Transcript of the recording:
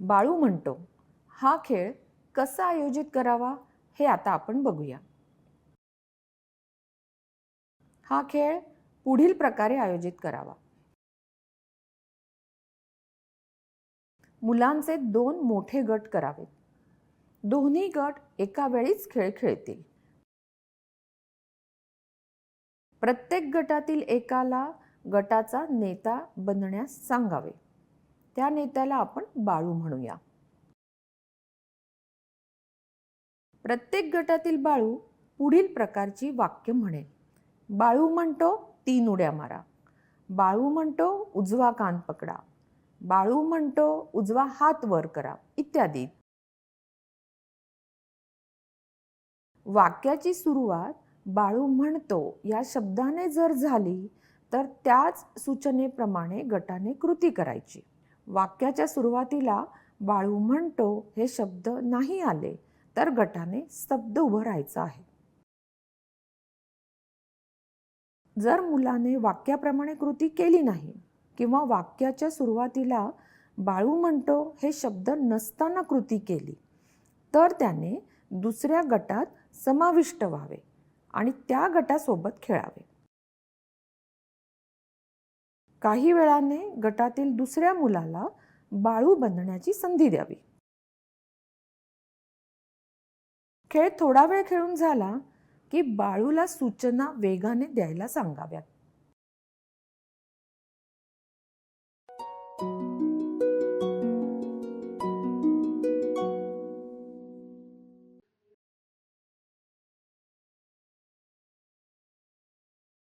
बाळू म्हणतो हा खेळ कसा आयोजित करावा हे आता आपण बघूया. हा खेळ पुढील प्रकारे आयोजित करावा. मुलांचे दोन मोठे गट करावेत. दोन्ही गट एका वेळीच खेळ खेळतील. प्रत्येक गटातील एकाला गटाचा नेता बनण्यास सांगावे. त्या नेत्याला आपण बाळू म्हणूया. प्रत्येक गटातील बाळू पुढील प्रकारची वाक्य म्हणेल. बाळू म्हणतो तीन उड्या मारा. बाळू म्हणतो उजवा कान पकडा. बाळू म्हणतो उजवा हात वर करा. इत्यादी. वाक्याची सुरुवात बाळू म्हणतो या शब्दाने जर झाली तर त्याच सूचनेप्रमाणे गटाने कृती करायची. वाक्याच्या सुरुवातीला बाळू म्हणतो हे शब्द नाही आले तर गटाने स्तब्ध उभं राहायचं आहे. जर मुलाने वाक्याप्रमाणे कृती केली नाही किंवा वाक्याच्या सुरुवातीला बाळू म्हणतो हे शब्द नसताना कृती केली तर त्याने दुसऱ्या गटात समाविष्ट व्हावे आणि त्या गटासोबत खेळावे. काही वेळाने गटातील दुसऱ्या मुलाला बाळू बनण्याची संधी द्यावी. खेळ थोडा वेळ खेळून झाला की बाळूला सूचना वेगाने द्यायला सांगाव्यात.